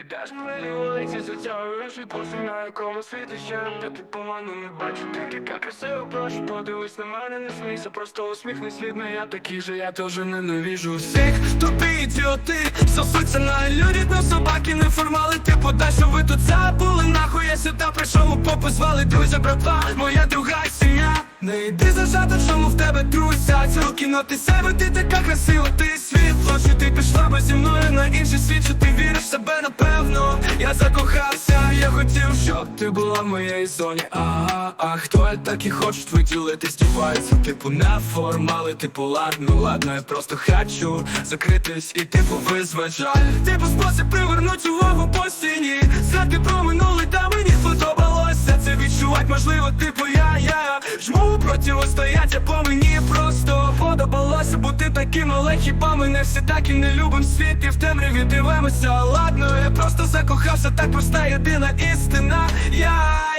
Ідеш на вулиці, затягуєш і пусти на якому світі ще Та ти погано не бачу, ти така красива, прошу подивись на мене, не смійся, просто усміхнись від мене, я такий же, я теж ненавижу всіх. Тупі ідіоти, сосуться на люди, на собаки не формали Ти подай, що ви тут забули, нахуй я сюди прийшов, у попу звали друзя, братва, моя друга сім'я. Не йди зажато, чому в тебе труся. Цього кіно ти себе, ти така красива, ти зі мною на світ, що ти віриш в себе напевно. Я закохався, я хотів, щоб ти була в моїй зоні. Ага, а хто я так і хочуть виділити, здіваються Типу не формали, типу ладно, ладно, я просто хочу закритись і типу визвать Типу спосіб привернуть увагу по стіні. Знати про минуле, та мені сподобалося. Це відчувати Можливо, типу я, я. Жму противостояття по мені просто бути таким, але хіба ми не всі так і не любим світ і в темряві дивимося Ладно, я просто закохався, так проста єдина істина. Я,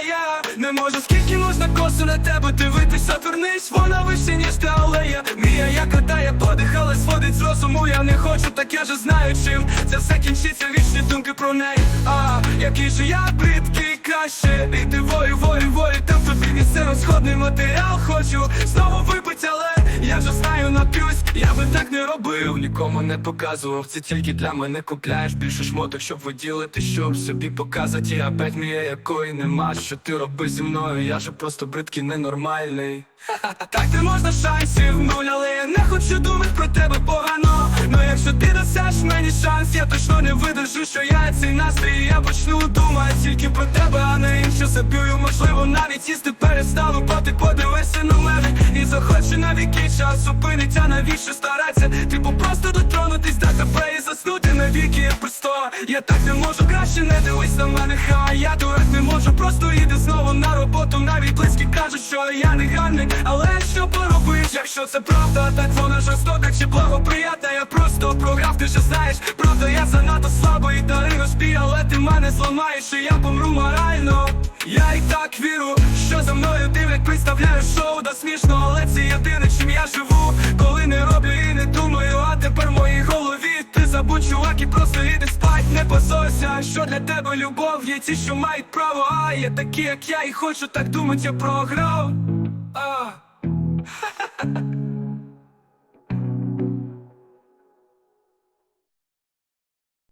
я не можу скільки можна косу на тебе дивитися, вернись, вона вище, ніж ти, але я. Мія, як летає подих, але сводить з розуму, я не хочу, так я же знаю чим Це все кінчиться, вічні думки про неї. А, який же я бридкий краще І ти волі, волі, волі, там тобі місце розходний матеріал Хочу. Знову випити, але я вже знаю нап'юсь. Я би так не робив, нікому не показував. Це тільки для мене купляєш більше шмоток, щоб виділити, щоб собі показати. І опять мія, якої нема, що ти робиш зі мною, я же просто бридкий, ненормальний. Так не можна шансів нуль, але я не хочу думати про тебе погано. Ну якщо ти дасиш мені шанс, я точно не видержу, що я цей настрій. Я почну думати тільки про тебе, а не інше. Заб'ю Можливо, навіть їсти перестану, бо ти на віки час зупиниться, навіщо старатися? Типу просто дотронутись до тебе і заснути навіки просто Я так не можу, краще не дивись на мене, ха. Я дурак не можу, просто їду знову на роботу. Навіть близькі кажуть, що я не гарний Але що поробиш, якщо це правда, так вона жорстока чи благоприятна Я просто програв, ти же знаєш. Правда, я занадто слабий, дари розбій, але ти мене зламаєш, і я помру морально. Я і так вірю, що за мною дивлять, представляю шоу, да смішно, але це єдине, чим я живу. Коли не роблю і не думаю, а тепер в моїй голові. Ти забудь, чувак, і просто іди спать, не позорся Що для тебе любов, є ті, що мають право, а є такі, як я, і хочу так думати, я програв